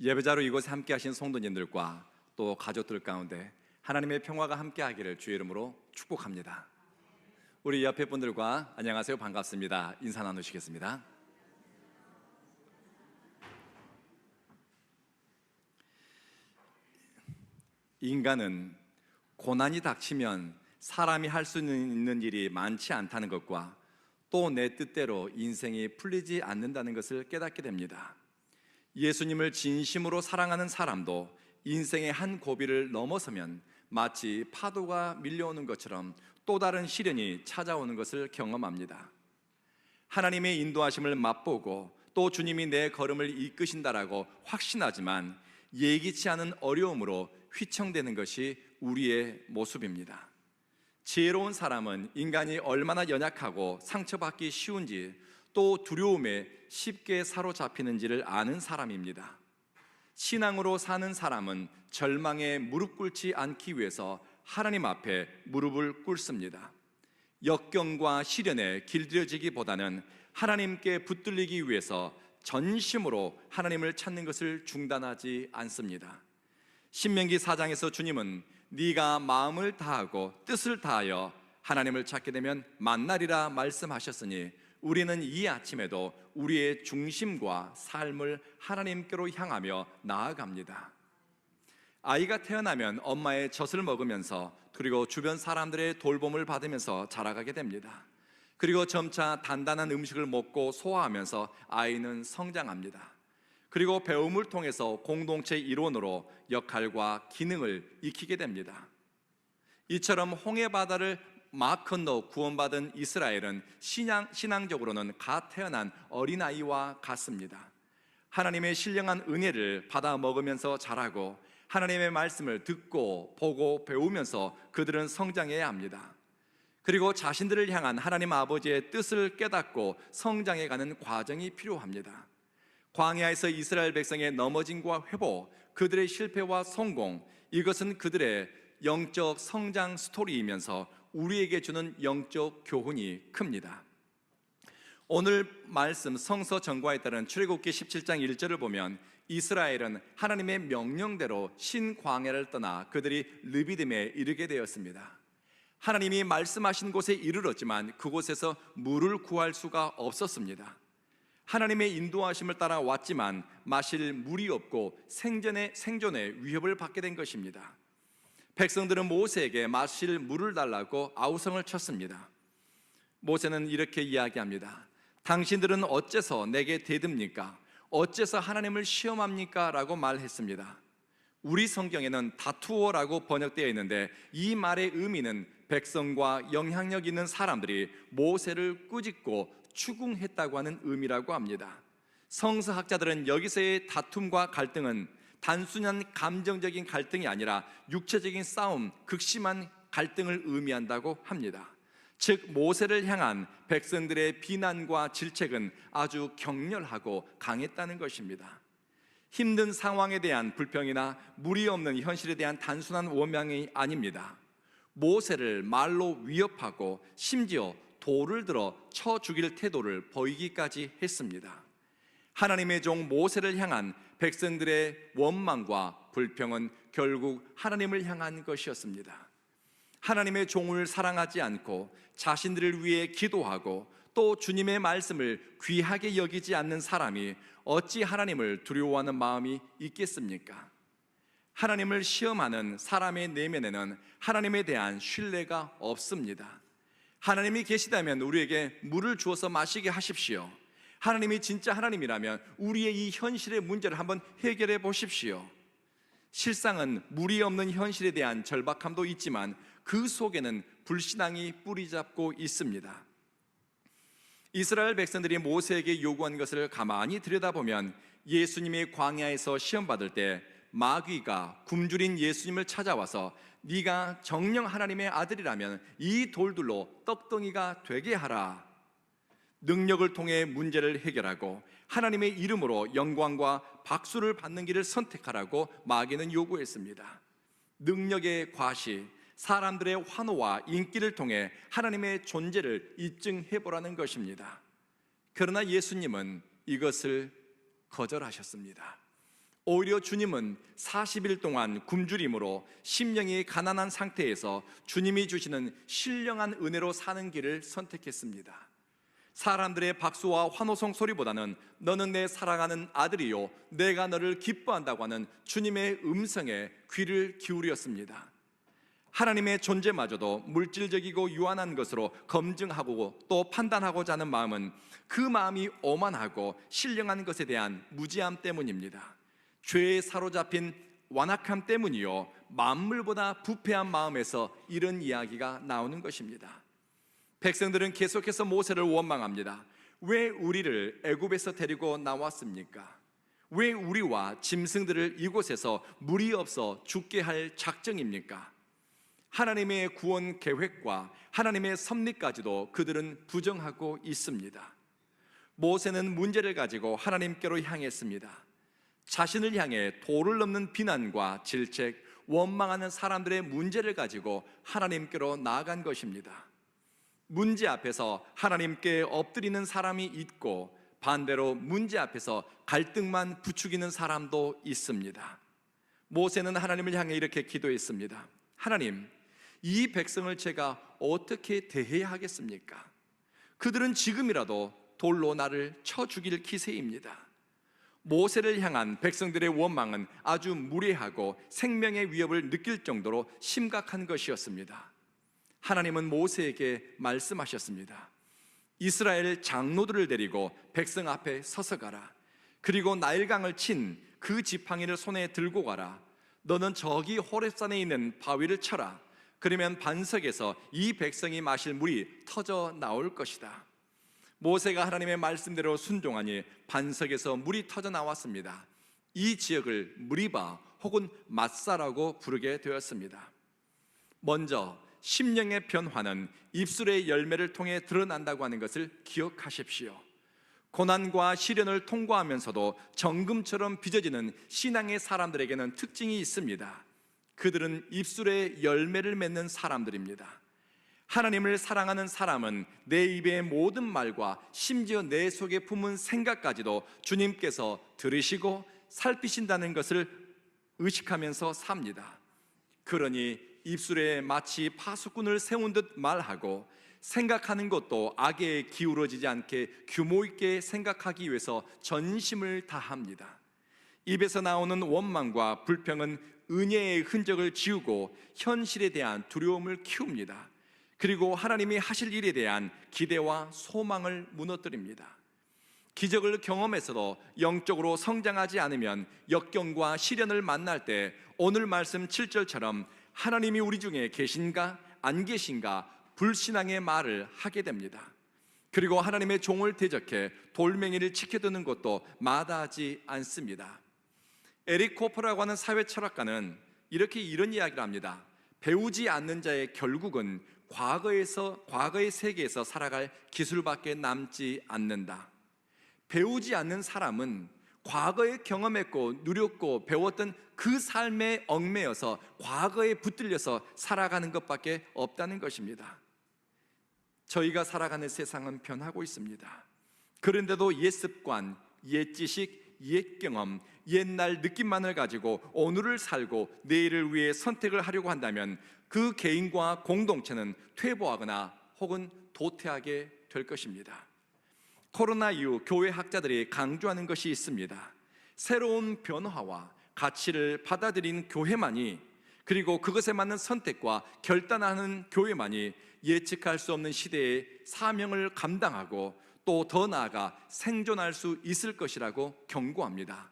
예배자로 이곳에 함께 하신 성도님들과 또 가족들 가운데 하나님의 평화가 함께 하기를 주의 이름으로 축복합니다. 우리 옆에 분들과 안녕하세요. 반갑습니다. 인사 나누시겠습니다. 인간은 고난이 닥치면 사람이 할 수 있는 일이 많지 않다는 것과 또 내 뜻대로 인생이 풀리지 않는다는 것을 깨닫게 됩니다. 예수님을 진심으로 사랑하는 사람도 인생의 한 고비를 넘어서면 마치 파도가 밀려오는 것처럼 또 다른 시련이 찾아오는 것을 경험합니다. 하나님의 인도하심을 맛보고 또 주님이 내 걸음을 이끄신다라고 확신하지만 예기치 않은 어려움으로 휘청되는 것이 우리의 모습입니다. 지혜로운 사람은 인간이 얼마나 연약하고 상처받기 쉬운지 또 두려움에 쉽게 사로잡히는지를 아는 사람입니다. 신앙으로 사는 사람은 절망에 무릎 꿇지 않기 위해서 하나님 앞에 무릎을 꿇습니다. 역경과 시련에 길들여지기보다는 하나님께 붙들리기 위해서 전심으로 하나님을 찾는 것을 중단하지 않습니다. 신명기 4장에서 주님은 네가 마음을 다하고 뜻을 다하여 하나님을 찾게 되면 만나리라 말씀하셨으니 우리는 이 아침에도 우리의 중심과 삶을 하나님께로 향하며 나아갑니다. 아이가 태어나면 엄마의 젖을 먹으면서 그리고 주변 사람들의 돌봄을 받으면서 자라가게 됩니다. 그리고 점차 단단한 음식을 먹고 소화하면서 아이는 성장합니다. 그리고 배움을 통해서 공동체 일원으로 역할과 기능을 익히게 됩니다. 이처럼 홍해 바다를 막 건너 구원받은 이스라엘은 신앙, 신앙적으로는 갓 태어난 어린아이와 같습니다. 하나님의 신령한 은혜를 받아 먹으면서 자라고 하나님의 말씀을 듣고 보고 배우면서 그들은 성장해야 합니다. 그리고 자신들을 향한 하나님 아버지의 뜻을 깨닫고 성장해 가는 과정이 필요합니다. 광야에서 이스라엘 백성의 넘어짐과 회복, 그들의 실패와 성공, 이것은 그들의 영적 성장 스토리이면서 우리에게 주는 영적 교훈이 큽니다. 오늘 말씀 성서 전과에 따른 출애굽기 17장 1절을 보면 이스라엘은 하나님의 명령대로 신광야를 떠나 그들이 르비딤에 이르게 되었습니다. 하나님이 말씀하신 곳에 이르렀지만 그곳에서 물을 구할 수가 없었습니다. 하나님의 인도하심을 따라 왔지만 마실 물이 없고 생전에 생존에 위협을 받게 된 것입니다. 백성들은 모세에게 마실 물을 달라고 아우성을 쳤습니다. 모세는 이렇게 이야기합니다. 당신들은 어째서 내게 대듭니까? 어째서 하나님을 시험합니까? 라고 말했습니다. 우리 성경에는 다투어라고 번역되어 있는데 이 말의 의미는 백성과 영향력 있는 사람들이 모세를 꾸짖고 추궁했다고 하는 의미라고 합니다. 성서학자들은 여기서의 다툼과 갈등은 단순한 감정적인 갈등이 아니라 육체적인 싸움, 극심한 갈등을 의미한다고 합니다. 즉, 모세를 향한 백성들의 비난과 질책은 아주 격렬하고 강했다는 것입니다. 힘든 상황에 대한 불평이나 무리 없는 현실에 대한 단순한 원망이 아닙니다. 모세를 말로 위협하고 심지어 돌을 들어 쳐 죽일 태도를 보이기까지 했습니다. 하나님의 종 모세를 향한 백성들의 원망과 불평은 결국 하나님을 향한 것이었습니다. 하나님의 종을 사랑하지 않고 자신들을 위해 기도하고 또 주님의 말씀을 귀하게 여기지 않는 사람이 어찌 하나님을 두려워하는 마음이 있겠습니까? 하나님을 시험하는 사람의 내면에는 하나님에 대한 신뢰가 없습니다. 하나님이 계시다면 우리에게 물을 주어서 마시게 하십시오. 하나님이 진짜 하나님이라면 우리의 이 현실의 문제를 한번 해결해 보십시오. 실상은 물이 없는 현실에 대한 절박함도 있지만 그 속에는 불신앙이 뿌리 잡고 있습니다. 이스라엘 백성들이 모세에게 요구한 것을 가만히 들여다보면 예수님이 광야에서 시험 받을 때 마귀가 굶주린 예수님을 찾아와서 네가 정령 하나님의 아들이라면 이 돌들로 떡덩이가 되게 하라 능력을 통해 문제를 해결하고 하나님의 이름으로 영광과 박수를 받는 길을 선택하라고 마귀는 요구했습니다. 능력의 과시, 사람들의 환호와 인기를 통해 하나님의 존재를 입증해 보라는 것입니다. 그러나 예수님은 이것을 거절하셨습니다. 오히려 주님은 40일 동안 굶주림으로 심령이 가난한 상태에서 주님이 주시는 신령한 은혜로 사는 길을 선택했습니다. 사람들의 박수와 환호성 소리보다는 너는 내 사랑하는 아들이요 내가 너를 기뻐한다고 하는 주님의 음성에 귀를 기울였습니다. 하나님의 존재마저도 물질적이고 유한한 것으로 검증하고 또 판단하고자 하는 마음은 그 마음이 오만하고 신령한 것에 대한 무지함 때문입니다. 죄에 사로잡힌 완악함 때문이요 만물보다 부패한 마음에서 이런 이야기가 나오는 것입니다. 백성들은 계속해서 모세를 원망합니다. 왜 우리를 애굽에서 데리고 나왔습니까? 왜 우리와 짐승들을 이곳에서 물이 없어 죽게 할 작정입니까? 하나님의 구원 계획과 하나님의 섭리까지도 그들은 부정하고 있습니다. 모세는 문제를 가지고 하나님께로 향했습니다. 자신을 향해 도를 넘는 비난과 질책, 원망하는 사람들의 문제를 가지고 하나님께로 나아간 것입니다. 문제 앞에서 하나님께 엎드리는 사람이 있고 반대로 문제 앞에서 갈등만 부추기는 사람도 있습니다. 모세는 하나님을 향해 이렇게 기도했습니다. 하나님, 이 백성을 제가 어떻게 대해야 하겠습니까? 그들은 지금이라도 돌로 나를 쳐 죽일 기세입니다. 모세를 향한 백성들의 원망은 아주 무례하고 생명의 위협을 느낄 정도로 심각한 것이었습니다. 하나님은 모세에게 말씀하셨습니다. 이스라엘 장로들을 데리고 백성 앞에 서서 가라. 그리고 나일강을 친 그 지팡이를 손에 들고 가라. 너는 저기 호렙산에 있는 바위를 쳐라. 그러면 반석에서 이 백성이 마실 물이 터져 나올 것이다. 모세가 하나님의 말씀대로 순종하니 반석에서 물이 터져 나왔습니다. 이 지역을 무리바 혹은 마사라고 부르게 되었습니다. 먼저 심령의 변화는 입술의 열매를 통해 드러난다고 하는 것을 기억하십시오. 고난과 시련을 통과하면서도 정금처럼 빚어지는 신앙의 사람들에게는 특징이 있습니다. 그들은 입술에 열매를 맺는 사람들입니다. 하나님을 사랑하는 사람은 내 입의 모든 말과 심지어 내 속에 품은 생각까지도 주님께서 들으시고 살피신다는 것을 의식하면서 삽니다. 그러니 입술에 마치 파수꾼을 세운 듯 말하고 생각하는 것도 악에 기울어지지 않게 규모 있게 생각하기 위해서 전심을 다합니다. 입에서 나오는 원망과 불평은 은혜의 흔적을 지우고 현실에 대한 두려움을 키웁니다. 그리고 하나님이 하실 일에 대한 기대와 소망을 무너뜨립니다. 기적을 경험해서도 영적으로 성장하지 않으면 역경과 시련을 만날 때 오늘 말씀 7절처럼 하나님이 우리 중에 계신가 안 계신가 불신앙의 말을 하게 됩니다. 그리고 하나님의 종을 대적해 돌멩이를 지켜드는 것도 마다하지 않습니다. 에릭 코퍼라고 하는 사회 철학가는 이렇게 이런 이야기를 합니다. 배우지 않는 자의 결국은 과거에서 과거의 세계에서 살아갈 기술밖에 남지 않는다. 배우지 않는 사람은 과거에 경험했고 누렸고 배웠던 그 삶에 얽매여서 과거에 붙들려서 살아가는 것밖에 없다는 것입니다. 저희가 살아가는 세상은 변하고 있습니다. 그런데도 옛 습관, 옛 지식, 옛 경험, 옛날 느낌만을 가지고 오늘을 살고 내일을 위해 선택을 하려고 한다면 그 개인과 공동체는 퇴보하거나 혹은 도태하게 될 것입니다. 코로나 이후 교회 학자들이 강조하는 것이 있습니다. 새로운 변화와 가치를 받아들인 교회만이 그리고 그것에 맞는 선택과 결단하는 교회만이 예측할 수 없는 시대의 사명을 감당하고 또 더 나아가 생존할 수 있을 것이라고 경고합니다.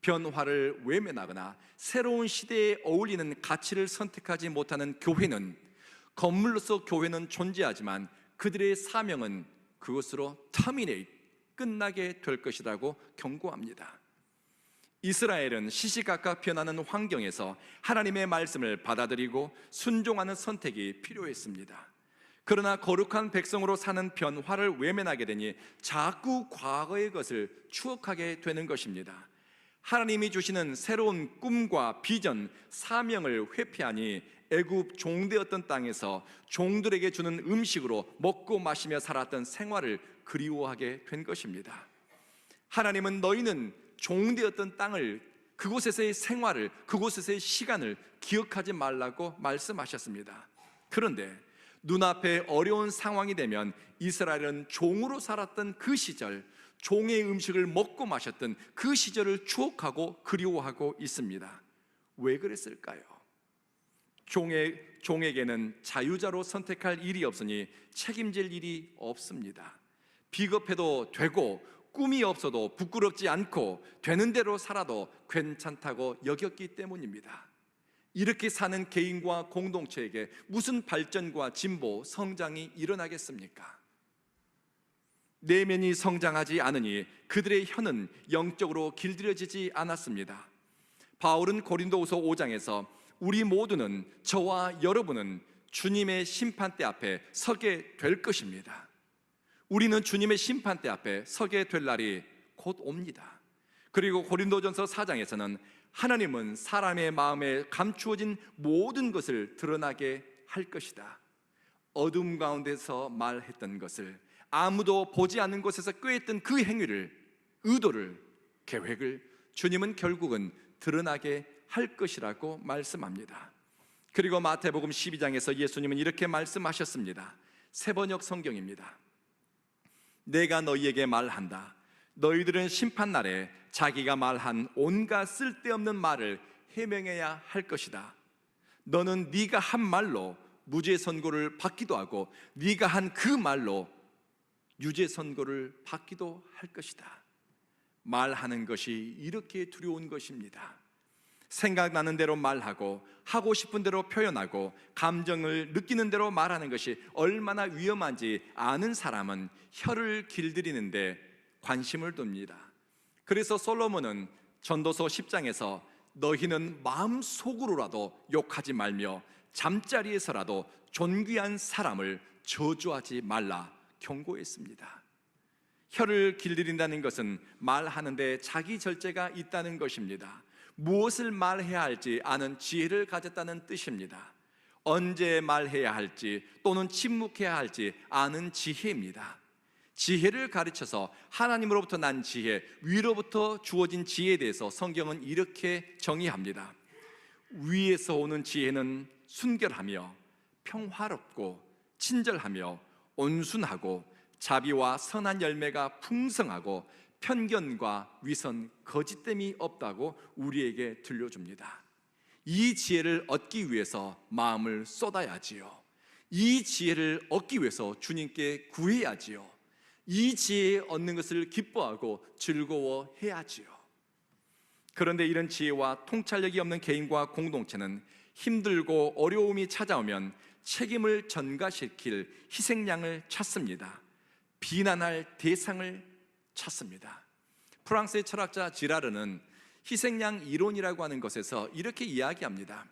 변화를 외면하거나 새로운 시대에 어울리는 가치를 선택하지 못하는 교회는 건물로서 교회는 존재하지만 그들의 사명은 그것으로 터미네이트 끝나게 될 것이라고 경고합니다. 이스라엘은 시시각각 변하는 환경에서 하나님의 말씀을 받아들이고 순종하는 선택이 필요했습니다. 그러나 거룩한 백성으로 사는 변화를 외면하게 되니 자꾸 과거의 것을 추억하게 되는 것입니다. 하나님이 주시는 새로운 꿈과 비전, 사명을 회피하니 애굽 종되었던 땅에서 종들에게 주는 음식으로 먹고 마시며 살았던 생활을 그리워하게 된 것입니다. 하나님은 너희는 종되었던 땅을 그곳에서의 생활을, 그곳에서의 시간을 기억하지 말라고 말씀하셨습니다. 그런데 눈앞에 어려운 상황이 되면 이스라엘은 종으로 살았던 그 시절, 종의 음식을 먹고 마셨던 그 시절을 추억하고 그리워하고 있습니다. 왜 그랬을까요? 종의, 종에게는 자유자로 선택할 일이 없으니 책임질 일이 없습니다. 비겁해도 되고 꿈이 없어도 부끄럽지 않고 되는 대로 살아도 괜찮다고 여겼기 때문입니다. 이렇게 사는 개인과 공동체에게 무슨 발전과 진보, 성장이 일어나겠습니까? 내면이 성장하지 않으니 그들의 혀는 영적으로 길들여지지 않았습니다. 바울은 고린도후서 5장에서 우리 모두는 저와 여러분은 주님의 심판대 앞에 서게 될 것입니다. 우리는 주님의 심판대 앞에 서게 될 날이 곧 옵니다. 그리고 고린도전서 4장에서는 하나님은 사람의 마음에 감추어진 모든 것을 드러나게 할 것이다. 어둠 가운데서 말했던 것을 아무도 보지 않는 곳에서 꾀했던 그 행위를 의도를 계획을 주님은 결국은 드러나게 할 것이라고 말씀합니다. 그리고 마태복음 12장에서 예수님은 이렇게 말씀하셨습니다. 세번역 성경입니다. 내가 너희에게 말한다. 너희들은 심판 날에 자기가 말한 온갖 쓸데없는 말을 해명해야 할 것이다. 너는 네가 한 말로 무죄 선고를 받기도 하고 네가 한 그 말로 유죄 선고를 받기도 할 것이다. 말하는 것이 이렇게 두려운 것입니다. 생각나는 대로 말하고 하고 싶은 대로 표현하고 감정을 느끼는 대로 말하는 것이 얼마나 위험한지 아는 사람은 혀를 길들이는데 관심을 둡니다. 그래서 솔로몬은 전도서 10장에서 너희는 마음속으로라도 욕하지 말며 잠자리에서라도 존귀한 사람을 저주하지 말라 경고했습니다. 혀를 길들인다는 것은 말하는데 자기 절제가 있다는 것입니다. 무엇을 말해야 할지 아는 지혜를 가졌다는 뜻입니다. 언제 말해야 할지 또는 침묵해야 할지 아는 지혜입니다. 지혜를 가르쳐서 하나님으로부터 난 지혜, 위로부터 주어진 지혜에 대해서 성경은 이렇게 정의합니다. 위에서 오는 지혜는 순결하며 평화롭고 친절하며 온순하고 자비와 선한 열매가 풍성하고 편견과 위선, 거짓됨이 없다고 우리에게 들려줍니다. 이 지혜를 얻기 위해서 마음을 쏟아야지요. 이 지혜를 얻기 위해서 주님께 구해야지요. 이 지혜 얻는 것을 기뻐하고 즐거워해야지요. 그런데 이런 지혜와 통찰력이 없는 개인과 공동체는 힘들고 어려움이 찾아오면 책임을 전가시킬 희생양을 찾습니다. 비난할 대상을 찾습니다. 프랑스의 철학자 지라르는 희생양 이론이라고 하는 것에서 이렇게 이야기합니다.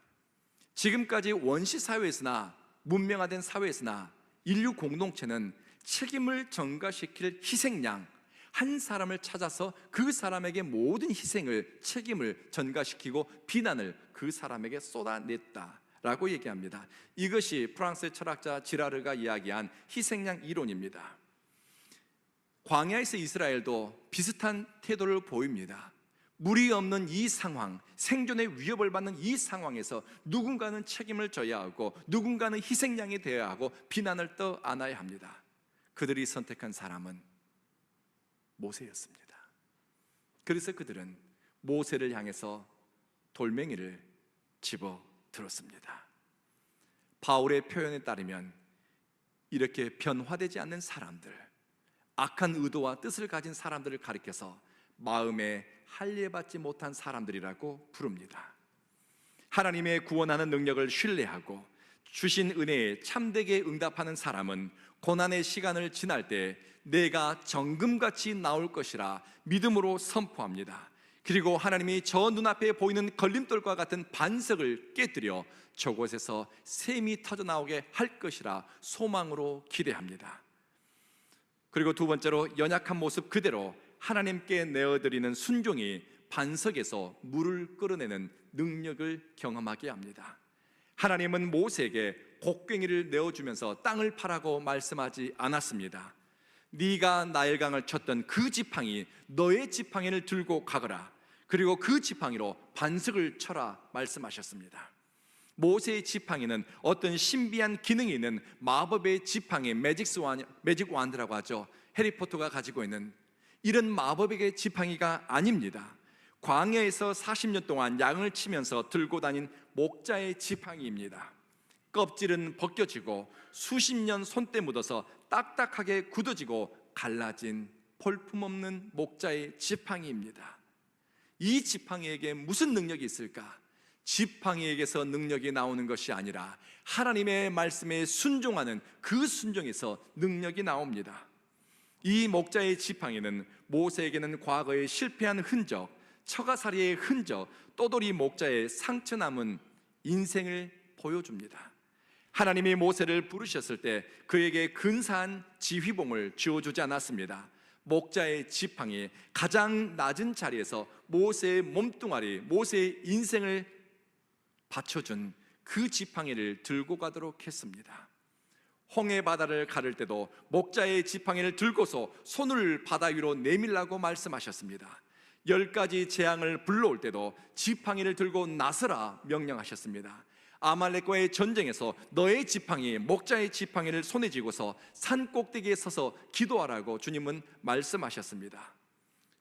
지금까지 원시 사회에서나 문명화된 사회에서나 인류 공동체는 책임을 전가시킬 희생양 한 사람을 찾아서 그 사람에게 모든 희생을 책임을 전가시키고 비난을 그 사람에게 쏟아냈다 라고 얘기합니다. 이것이 프랑스의 철학자 지라르가 이야기한 희생양 이론입니다. 광야에서 이스라엘도 비슷한 태도를 보입니다. 물이 없는 이 상황, 생존의 위협을 받는 이 상황에서 누군가는 책임을 져야 하고 누군가는 희생양이 되어야 하고 비난을 떠안아야 합니다. 그들이 선택한 사람은 모세였습니다. 그래서 그들은 모세를 향해서 돌멩이를 집어 들었습니다. 바울의 표현에 따르면 이렇게 변화되지 않는 사람들, 악한 의도와 뜻을 가진 사람들을 가리켜서 마음에 할례받지 못한 사람들이라고 부릅니다. 하나님의 구원하는 능력을 신뢰하고 주신 은혜에 참되게 응답하는 사람은 고난의 시간을 지날 때 내가 정금같이 나올 것이라 믿음으로 선포합니다. 그리고 하나님이 저 눈앞에 보이는 걸림돌과 같은 반석을 깨뜨려 저곳에서 샘이 터져 나오게 할 것이라 소망으로 기대합니다. 그리고 두 번째로 연약한 모습 그대로 하나님께 내어드리는 순종이 반석에서 물을 끌어내는 능력을 경험하게 합니다. 하나님은 모세에게 곡괭이를 내어주면서 땅을 파라고 말씀하지 않았습니다. 네가 나일강을 쳤던 그 지팡이 너의 지팡이를 들고 가거라. 그리고 그 지팡이로 반석을 쳐라 말씀하셨습니다. 모세의 지팡이는 어떤 신비한 기능이 있는 마법의 지팡이 매직스 완, 매직 완드라고 하죠. 해리포터가 가지고 있는 이런 마법의 지팡이가 아닙니다. 광야에서 40년 동안 양을 치면서 들고 다닌 목자의 지팡이입니다. 껍질은 벗겨지고 수십 년 손때 묻어서 딱딱하게 굳어지고 갈라진 볼품없는 목자의 지팡이입니다. 이 지팡이에게 무슨 능력이 있을까? 지팡이에게서 능력이 나오는 것이 아니라 하나님의 말씀에 순종하는 그 순종에서 능력이 나옵니다. 이 목자의 지팡이는 모세에게는 과거의 실패한 흔적, 처가살이의 흔적, 또돌이 목자의 상처 남은 인생을 보여줍니다. 하나님이 모세를 부르셨을 때 그에게 근사한 지휘봉을 주어주지 않았습니다. 목자의 지팡이 가장 낮은 자리에서 모세의 몸뚱아리, 모세의 인생을 받쳐준 그 지팡이를 들고 가도록 했습니다. 홍해 바다를 가를 때도 목자의 지팡이를 들고서 손을 바다 위로 내밀라고 말씀하셨습니다. 열 가지 재앙을 불러올 때도 지팡이를 들고 나서라 명령하셨습니다. 아말렉과의 전쟁에서 너의 지팡이, 목자의 지팡이를 손에 쥐고서 산 꼭대기에 서서 기도하라고 주님은 말씀하셨습니다.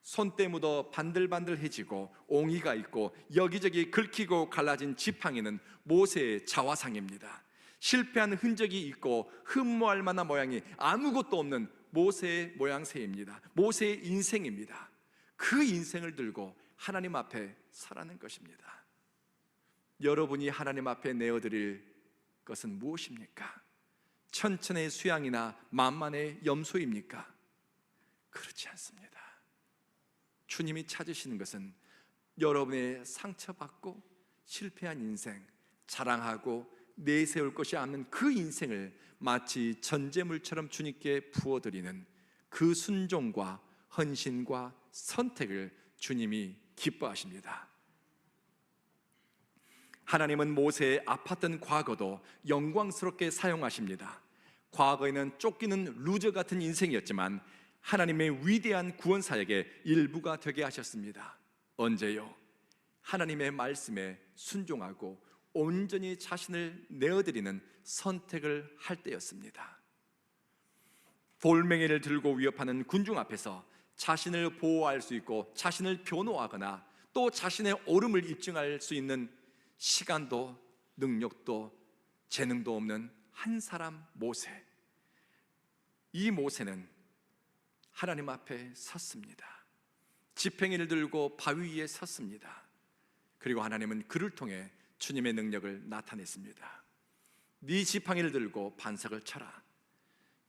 손때 묻어 반들반들해지고 옹이가 있고 여기저기 긁히고 갈라진 지팡이는 모세의 자화상입니다. 실패한 흔적이 있고 흠모할 만한 모양이 아무것도 없는 모세의 모양새입니다. 모세의 인생입니다. 그 인생을 들고 하나님 앞에 서라는 것입니다. 여러분이 하나님 앞에 내어드릴 것은 무엇입니까? 천천의 수양이나 만만의 염소입니까? 그렇지 않습니다. 주님이 찾으시는 것은 여러분의 상처받고 실패한 인생, 자랑하고 내세울 것이 않는 그 인생을 마치 전제물처럼 주님께 부어드리는 그 순종과 헌신과 선택을 주님이 기뻐하십니다. 하나님은 모세의 아팠던 과거도 영광스럽게 사용하십니다. 과거에는 쫓기는 루저 같은 인생이었지만 하나님의 위대한 구원 사역의 일부가 되게 하셨습니다. 언제요? 하나님의 말씀에 순종하고 온전히 자신을 내어드리는 선택을 할 때였습니다. 돌멩이를 들고 위협하는 군중 앞에서 자신을 보호할 수 있고 자신을 변호하거나 또 자신의 옳음을 입증할 수 있는 시간도 능력도 재능도 없는 한 사람 모세. 이 모세는 하나님 앞에 섰습니다. 지팽이를 들고 바위 위에 섰습니다. 그리고 하나님은 그를 통해 주님의 능력을 나타냈습니다. 네 지팡이를 들고 반석을 쳐라.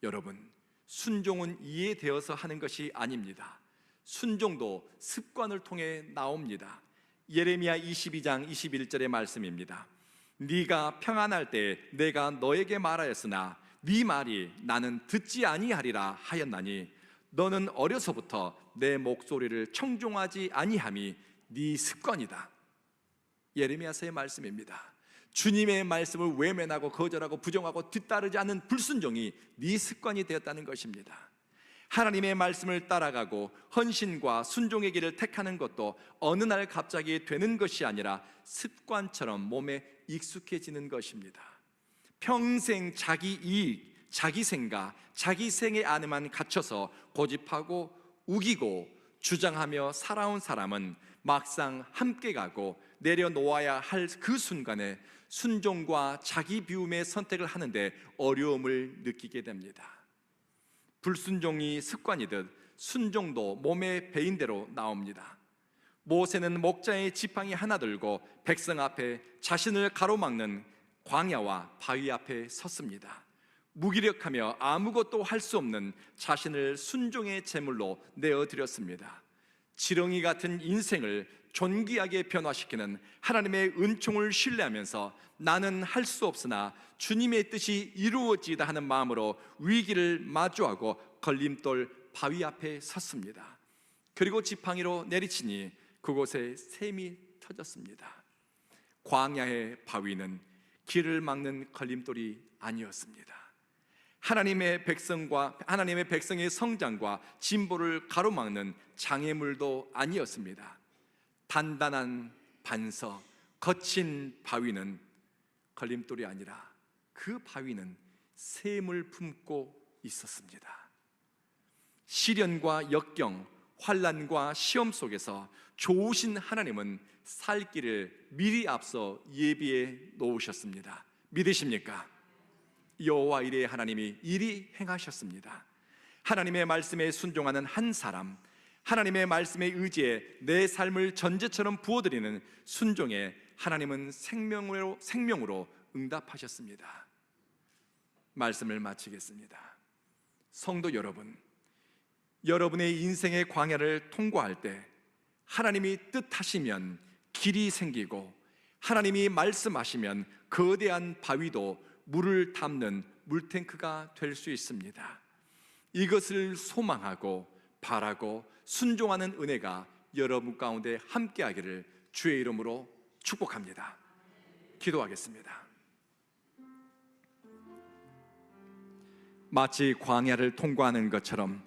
여러분, 순종은 이해되어서 하는 것이 아닙니다. 순종도 습관을 통해 나옵니다. 예레미야 22장 21절의 말씀입니다. 네가 평안할 때 내가 너에게 말하였으나 네 말이 나는 듣지 아니하리라 하였나니 너는 어려서부터 내 목소리를 청종하지 아니함이 네 습관이다. 예레미야서의 말씀입니다. 주님의 말씀을 외면하고 거절하고 부정하고 뒤따르지 않는 불순종이 네 습관이 되었다는 것입니다. 하나님의 말씀을 따라가고 헌신과 순종의 길을 택하는 것도 어느 날 갑자기 되는 것이 아니라 습관처럼 몸에 익숙해지는 것입니다. 평생 자기 이익, 자기 생각, 자기 생의 안에만 갇혀서 고집하고 우기고 주장하며 살아온 사람은 막상 함께 가고 내려놓아야 할 그 순간에 순종과 자기 비움의 선택을 하는데 어려움을 느끼게 됩니다. 불순종이 습관이듯 순종도 몸에 배인 대로 나옵니다. 모세는 목자의 지팡이 하나 들고 백성 앞에 자신을 가로막는 광야와 바위 앞에 섰습니다. 무기력하며 아무것도 할 수 없는 자신을 순종의 제물로 내어드렸습니다. 지렁이 같은 인생을 존귀하게 변화시키는 하나님의 은총을 신뢰하면서 나는 할 수 없으나 주님의 뜻이 이루어지다 하는 마음으로 위기를 마주하고 걸림돌 바위 앞에 섰습니다. 그리고 지팡이로 내리치니 그곳에 샘이 터졌습니다. 광야의 바위는 길을 막는 걸림돌이 아니었습니다. 하나님의 백성과 하나님의 백성의 성장과 진보를 가로막는 장애물도 아니었습니다. 단단한 반석, 거친 바위는 걸림돌이 아니라 그 바위는 샘을 품고 있었습니다. 시련과 역경, 환란과 시험 속에서 좋으신 하나님은 살 길을 미리 앞서 예비해 놓으셨습니다. 믿으십니까? 여호와 이레 하나님이 이리 행하셨습니다. 하나님의 말씀에 순종하는 한 사람, 하나님의 말씀에 의지해 내 삶을 전제처럼 부어드리는 순종에 하나님은 생명으로 생명으로 응답하셨습니다. 말씀을 마치겠습니다. 성도 여러분, 여러분의 인생의 광야를 통과할 때 하나님이 뜻하시면 길이 생기고 하나님이 말씀하시면 거대한 바위도 물을 담는 물탱크가 될 수 있습니다. 이것을 소망하고 바라고 순종하는 은혜가 여러분 가운데 함께하기를 주의 이름으로 축복합니다. 기도하겠습니다. 마치 광야를 통과하는 것처럼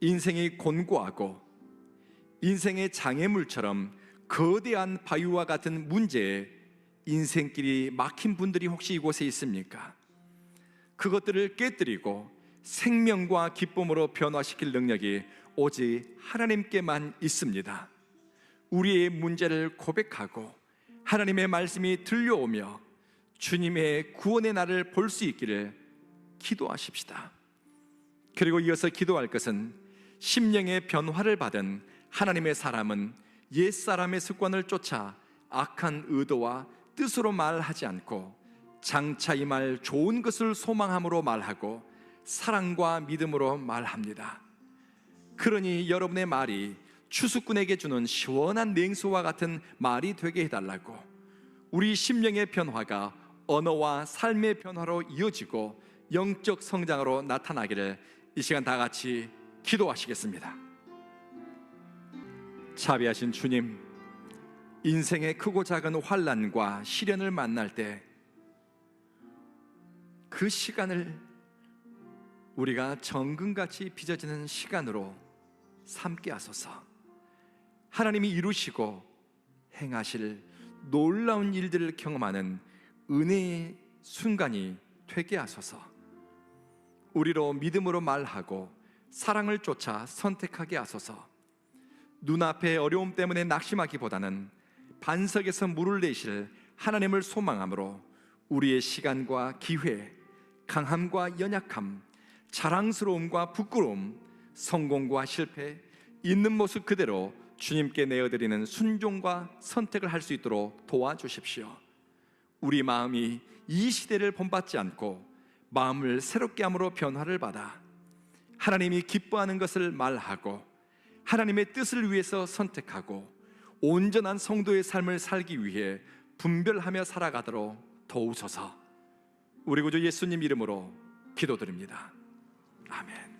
인생이 곤고하고 인생의 장애물처럼 거대한 바위와 같은 문제에 인생길이 막힌 분들이 혹시 이곳에 있습니까? 그것들을 깨뜨리고 생명과 기쁨으로 변화시킬 능력이 오직 하나님께만 있습니다. 우리의 문제를 고백하고 하나님의 말씀이 들려오며 주님의 구원의 날을 볼 수 있기를 기도하십시다. 그리고 이어서 기도할 것은 심령의 변화를 받은 하나님의 사람은 옛 사람의 습관을 쫓아 악한 의도와 뜻으로 말하지 않고 장차 이 말 좋은 것을 소망함으로 말하고 사랑과 믿음으로 말합니다. 그러니 여러분의 말이 추수꾼에게 주는 시원한 냉수와 같은 말이 되게 해달라고 우리 심령의 변화가 언어와 삶의 변화로 이어지고 영적 성장으로 나타나기를 이 시간 다 같이 기도하시겠습니다. 자비하신 주님, 인생의 크고 작은 환란과 시련을 만날 때 그 시간을 우리가 정금같이 빚어지는 시간으로 삼게 하소서. 하나님이 이루시고 행하실 놀라운 일들을 경험하는 은혜의 순간이 되게 하소서. 우리로 믿음으로 말하고 사랑을 쫓아 선택하게 하소서. 눈앞의 어려움 때문에 낙심하기보다는 반석에서 물을 내실 하나님을 소망함으로 우리의 시간과 기회, 강함과 연약함, 자랑스러움과 부끄러움, 성공과 실패, 있는 모습 그대로 주님께 내어드리는 순종과 선택을 할 수 있도록 도와주십시오. 우리 마음이 이 시대를 본받지 않고 마음을 새롭게 함으로 변화를 받아 하나님이 기뻐하는 것을 말하고 하나님의 뜻을 위해서 선택하고 온전한 성도의 삶을 살기 위해 분별하며 살아가도록 도우소서. 우리 구주 예수님 이름으로 기도드립니다. 아멘.